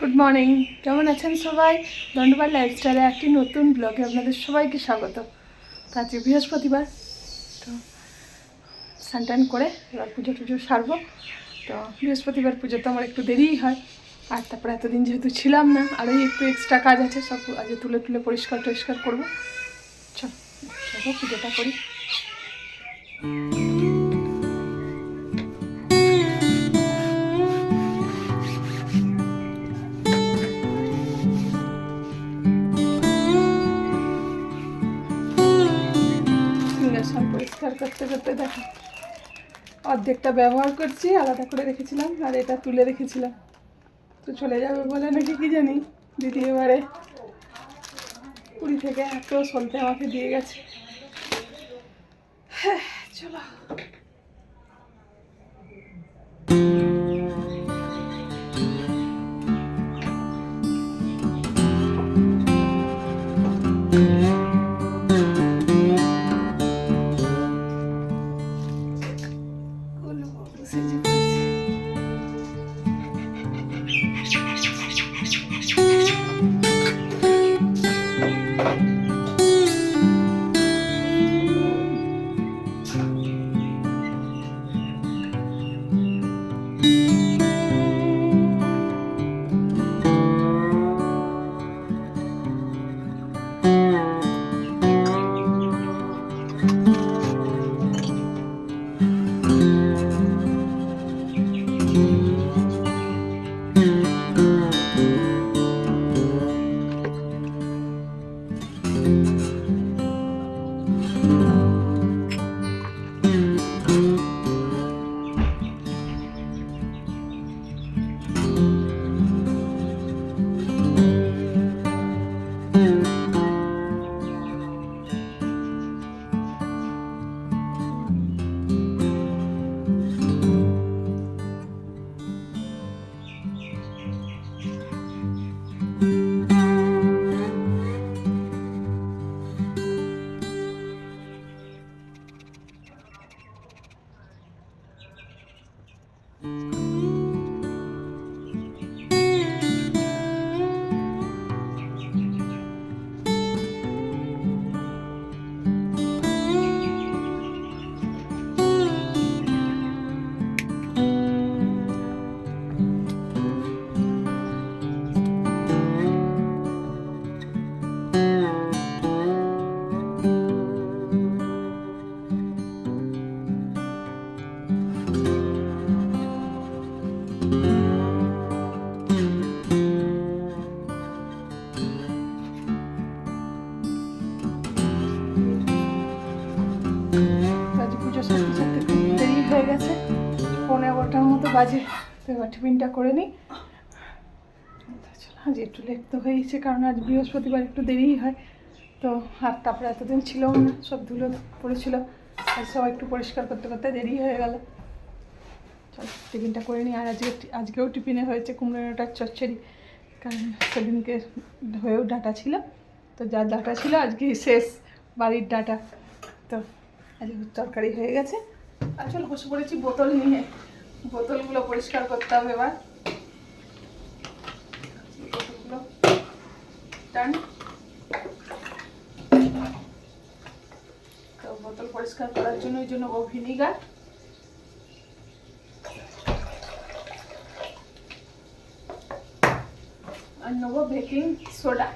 Good morning কেমন আছেন সবাই? দণ্ডবার লাইফস্টাইলে একটি নতুন ব্লগে আপনাদের সবাইকে স্বাগত। আজকে বৃহস্পতিবার, তো স্নান করে এবার পুজো টুজো সারবো। তো বৃহস্পতিবার পুজো তো আমার একটু দেরিই হয়, আর তারপরে এতদিন যেহেতু ছিলাম না আরও একটু এক্সট্রা কাজ আছে, সব আজকে তুলে তুলে পরিষ্কার টরিষ্কার করব। চলো পুজোটা করি। করতে দেখো। অর্ধেকটা ব্যবহার করছি, আলাদা করে রেখেছিলাম, আর এটা তুলে রেখেছিলাম। তো চলে যাবে বলে নাকি কি জানি, দিদি এবারে পুরী থেকে এত সলতে আমাকে দিয়ে গেছে। হ্যাঁ চলো। আজ বাজে। এবার টিফিনটা করে নিই। আজ একটু লেট তো হয়েছে কারণ আজ বৃহস্পতিবার একটু দেরিই হয়। তো আর তারপরে এতদিন ছিলও না, সব ধুলো পড়েছিল। আর সব একটু পরিষ্কার করতে করতে দেরি হয়ে গেল। চলো, টিফিনটা করে নিই। আর আজকে আজকেও টিফিনে হয়েছে কুমড়োটার চচ্চড়ি। কারণ সেদিনকে হয়েও ডাটা ছিল। তো যা ডাটা ছিল আজকে শেষ বাড়ির ডাটা। তো আজকে তরকারি হয়ে গেছে। আর চলো, বসে পড়েছি বোতল নিয়ে। বোতলগুলো পরিষ্কার করতে হবে এবার। তো বোতল পরিষ্কার করার জন্য ওই জন্য ও ভিনিগার আর নেব বেকিং সোডা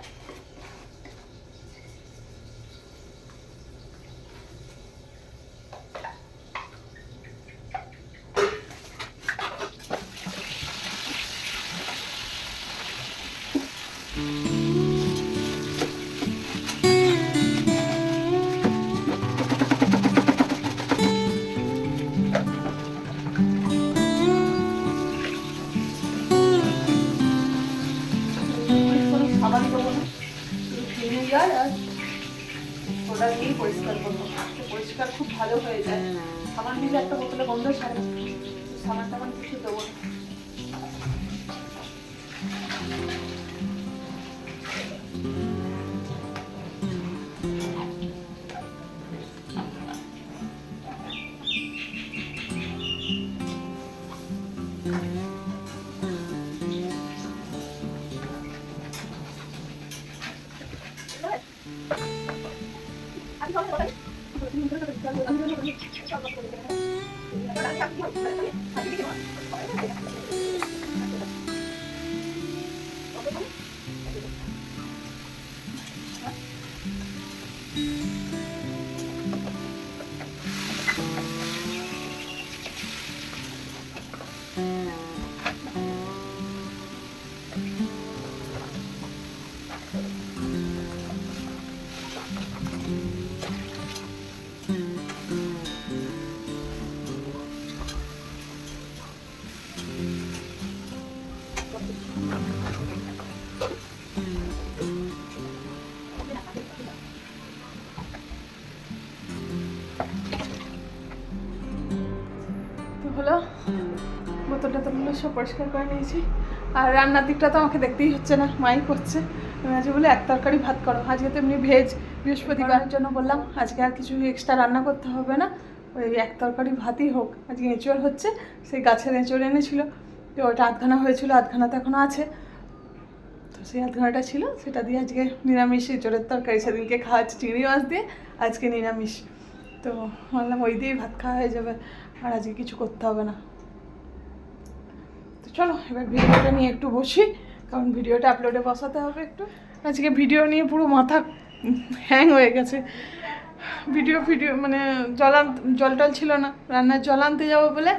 সোডা দিয়েই পরিষ্কার করব পরিষ্কার খুব ভালো হয়ে যায় সাবান দিলে একটা বোতলে গন্ধ ছাড়ে সাবান টাবান কিছু দেবো না। 他递给你们好吗这 বোতল টোতলগুলো সব পরিষ্কার করে নিয়েছি। আর রান্নার দিকটা তো আমাকে দেখতেই হচ্ছে না, মাই করছে। আমি আজকে বলে এক তরকারি ভাত করো। আজকে তো এমনি ভেজ বৃহস্পতিবারের জন্য বললাম, আজকে আর কিছু এক্সট্রা রান্না করতে হবে না। ওই এক তরকারি ভাতই হোক। আজকে এঁচড় হচ্ছে, সেই গাছের এঁচড় এনেছিল। তো ওটা আধখানা হয়েছিল, আধখানা তো এখনও আছে। তো সেই আধখানাটা ছিল, সেটা দিয়ে আজকে নিরামিষ এঁচড়ের তরকারি। সেদিনকে খাওয়া হচ্ছে চিংড়ি মাছ দিয়ে, আজকে নিরামিষ। তো বললাম, ওই দিয়েই ভাত খাওয়া হয়ে যাবে। আর আজকে কিছু করতে হবে না। চলো, এবার ভিডিওটা নিয়ে একটু বসি, কারণ ভিডিওটা আপলোডে বসাতে হবে একটু। আজকে ভিডিও নিয়ে পুরো মাথা হ্যাং হয়ে গেছে। ভিডিও ভিডিও মানে জল জল টল ছিল না, রান্নার জল আনতে যাব বলে।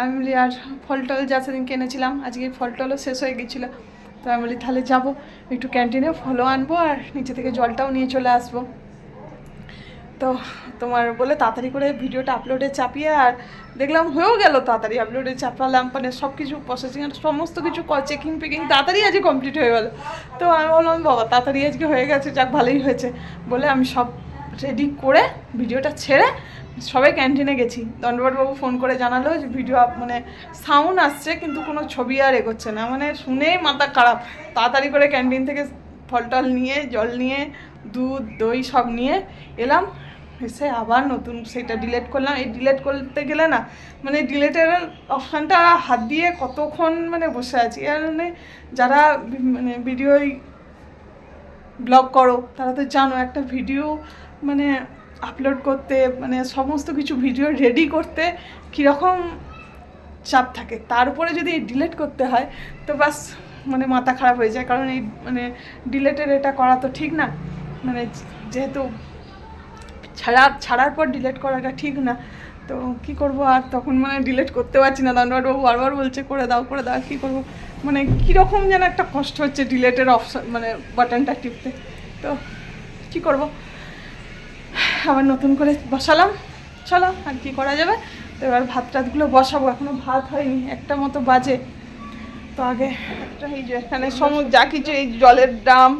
আমি বলি, আর ফল টল যা সেদিন কিনেছিলাম, আজকে ফল টলও শেষ হয়ে গেছিল। তো আমি বলি, তাহলে যাব, একটু ক্যান্টিনে ফলও আনব, আর নিচে থেকে জলটাও নিয়ে চলে আসব। তো তোমার বলে তাড়াতাড়ি করে ভিডিওটা আপলোডে চাপিয়ে আর দেখলাম হয়েও গেল তাড়াতাড়ি আপলোডে চাপালাম মানে সব কিছু প্রসেসিং আর সমস্ত কিছু চেকিং পেকিং তাড়াতাড়ি আজকে কমপ্লিট হয়ে গেল। তো আমি বললাম, বাবা, তাড়াতাড়ি আজকে হয়ে গেছে, যাক ভালোই হয়েছে। বলে আমি সব রেডি করে ভিডিওটা ছেড়ে সবাই ক্যান্টিনে গেছি। দণ্ডবাবু ফোন করে জানালো যে ভিডিও মানে সাউন্ড আসছে, কিন্তু কোনো ছবি আর এগোচ্ছে না। মানে শুনেই মাথা খারাপ। তাড়াতাড়ি করে ক্যান্টিন থেকে ফল টল নিয়ে, জল নিয়ে, দুধ, দই সব নিয়ে এলাম। এসে আবার নতুন সেটা ডিলেট করলাম। এই ডিলেট করতে গেলে না মানে ডিলেটের অপশানটা হাত দিয়ে কতক্ষণ মানে বসে আছি। এর মানে যারা মানে ভিডিওই ব্লগ করো, তারা তো জানো একটা ভিডিও মানে আপলোড করতে মানে সমস্ত কিছু ভিডিও রেডি করতে কীরকম চাপ থাকে। তার উপরে যদি ডিলেট করতে হয়, তো বাস মানে মাথা খারাপ হয়ে যায়। কারণ এই মানে ডিলেটের এটা করা তো ঠিক না। মানে যেহেতু ছাড়া, ছাড়ার পর ডিলেট করাটা ঠিক না। তো কি করব আর? তখন মানে ডিলেট করতে পারছি না। দণ্ডবাবু বারবার বলছে, করে দাও করে দাও কী করব? মানে কীরকম যেন একটা কষ্ট হচ্ছে ডিলেটের অপশন মানে বাটনটা টিপতে। তো কি করব? আবার নতুন করে বসালাম। চলো, আর কি করা যাবে? তো এবার ভাত টাতগুলো বসাবো। এখনও ভাত হয়নি। একটা মতো বাজে। তো আগে একটা এই যে এখানে সম, যা কিছু এই জলের ড্রাম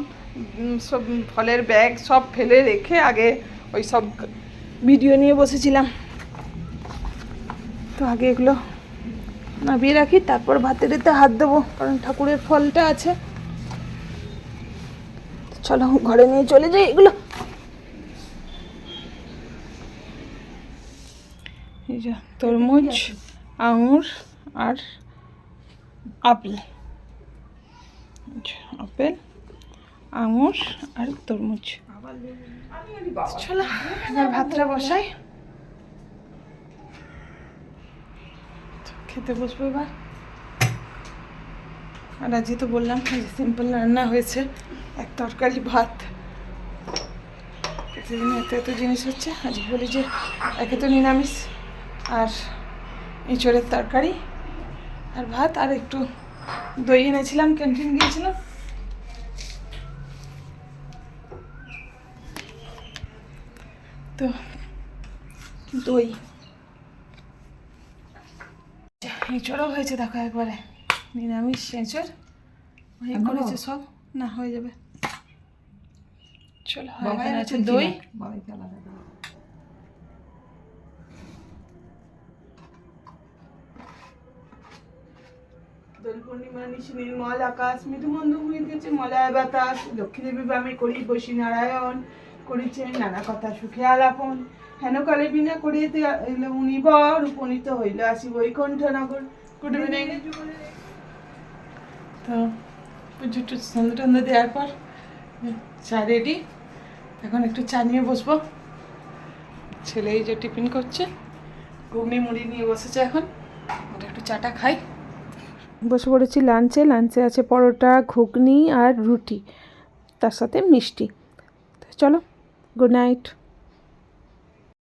সব ফলের ব্যাগ সব ফেলে রেখে আগে ওই সব ভিডিও নিয়ে বসেছিলাম। তো আগে এগুলো নামিয়ে রাখি, তারপর ভাতের এতে হাত দেবো, কারণ ঠাকুরের ফলটা আছে। চলো, ঘরে নিয়ে চলে যাই এগুলো। তরমুজ, আঙুর আর আপেল। আপেল, আঙুর আর তরমুজ। চলো, ভাতটা বসাই। খেতে বসবো এবার। আর আজকে তো বললাম সিম্পল রান্না হয়েছে, এক তরকারি, ভাত। প্রতিদিন এত এত জিনিস হচ্ছে, আজ বলি যে একে তো নিরামিষ, আর এঁচড়ের তরকারি, আর ভাত, আর একটু দই এনেছিলাম ক্যান্টিন গিয়েছিলাম। তো দই। এঁচড়ও হয়েছে দেখো একবারে। নিরামিষ এঁচড় করেছে সব। না হয়ে যাবে। চলো এখানে আছে দই। দোল পূর্ণিমা নিশি নির্মল আকাশ মৃদুমন্দ হয়ে গেছে মলয় বাতাস। লক্ষ্মী দেবী বামে করি বসি নারায়ণ। করিছে নানা কথা সুখে আলাপন। হেন কালে বিনা এলো উনি বর উপনীত হইল আসি বৈকুণ্ঠ নগর গুড ইভিনিং তো পুজো টু সন্ধ্যা টন্ধা দেওয়ার পর চা রেডি এখন একটু চা নিয়ে বসবো। ছেলে এই যে টিফিন করছে, ঘুগনি মুড়ি নিয়ে বসেছে এখন। আমরা একটু চাটা খাই। বসে পড়েছি লাঞ্চে লাঞ্চে আছে পরোটা, ঘুগনি আর রুটি, তার সাথে মিষ্টি। চলো। Good night